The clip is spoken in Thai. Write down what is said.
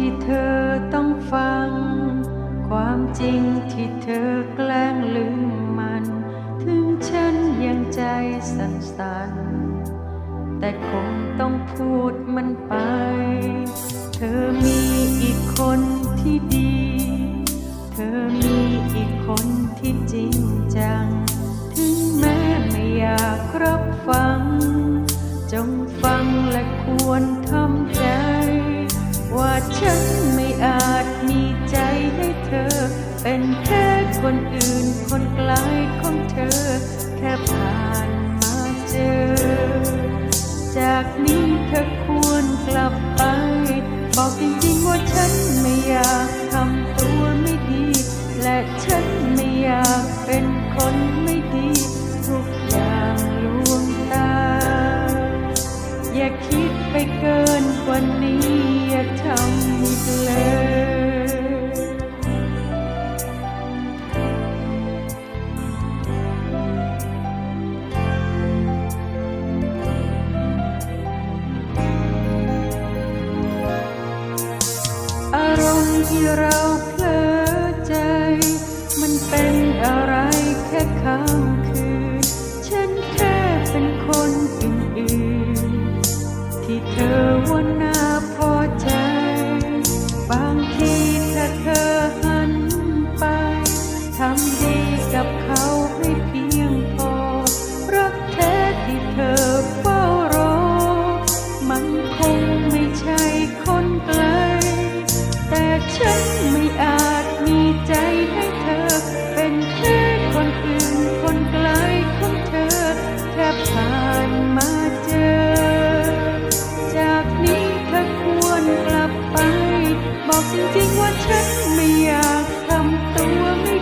ที่เธอต้องฟัง ความจริงที่เธอแกล้งลืมมัน ถึงฉันยังใจสั่นๆแต่คงต้องพูดมันไป เธอมีอีกคนที่ดี เธอมีอีกคนที่จริงจัง ถึงแม้ไม่อยากรับฟัง จงฟังและควรทำใจ ว่าฉันไม่อาจมีใจให้เธอ เป็นแค่คนอื่นคนไกลของเธอ แค่ผ่านมาเจอ จากนี้เธอควรกลับไป บอกจริงๆว่าฉันไม่อยากทำตัวไม่ดี และฉันไม่อยากเป็นคนไม่ดี ทุกอย่างลวงตา อย่าคิดไปเกินกว่านี้ ที่เราเพลอใจ มันเป็นอะไรแค่ค้างคืน ฉันแค่เป็นคนอื่นๆที่เธอวันนั้น ฉันไม่อาจมีใจให้เธอ เป็นแค่คนอื่นคนไกลของเธอแค่ผ่านมาเจอ จากนี้เธอควรกลับไป บอกจริงๆว่าฉันไม่อยากทำตัวไม่